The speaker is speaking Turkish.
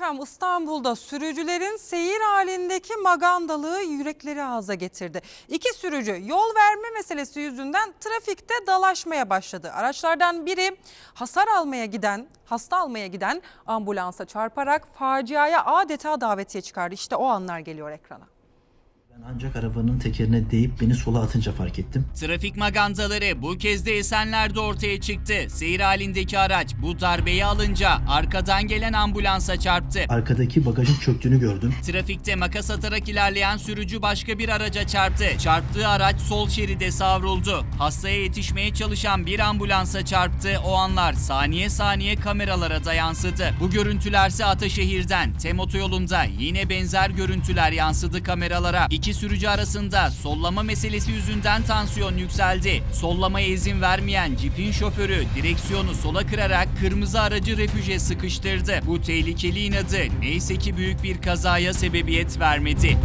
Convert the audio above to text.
Efendim İstanbul'da sürücülerin seyir halindeki magandalığı yürekleri ağza getirdi. İki sürücü yol verme meselesi yüzünden trafikte dalaşmaya başladı. Araçlardan biri hasar almaya giden, hasta almaya giden ambulansa çarparak faciaya adeta davetiye çıkardı. İşte o anlar geliyor ekrana. Ben ancak arabanın tekerine değip beni sola atınca fark ettim. Trafik magandaları bu kez de Esenler'de ortaya çıktı. Seyir halindeki araç bu darbeyi alınca arkadan gelen ambulansa çarptı. Arkadaki bagajın çöktüğünü gördüm. Trafikte makas atarak ilerleyen sürücü başka bir araca çarptı. Çarptığı araç sol şeride savruldu. Hastaya yetişmeye çalışan bir ambulansa çarptı. O anlar saniye saniye kameralara da yansıdı. Bu görüntülerse Ataşehir'den Tem otoyolunda yine benzer görüntüler yansıdı kameralara. İki sürücü arasında sollama meselesi yüzünden tansiyon yükseldi. Sollamaya izin vermeyen cipin şoförü direksiyonu sola kırarak kırmızı aracı refüje sıkıştırdı. Bu tehlikeli inadı neyse ki büyük bir kazaya sebebiyet vermedi.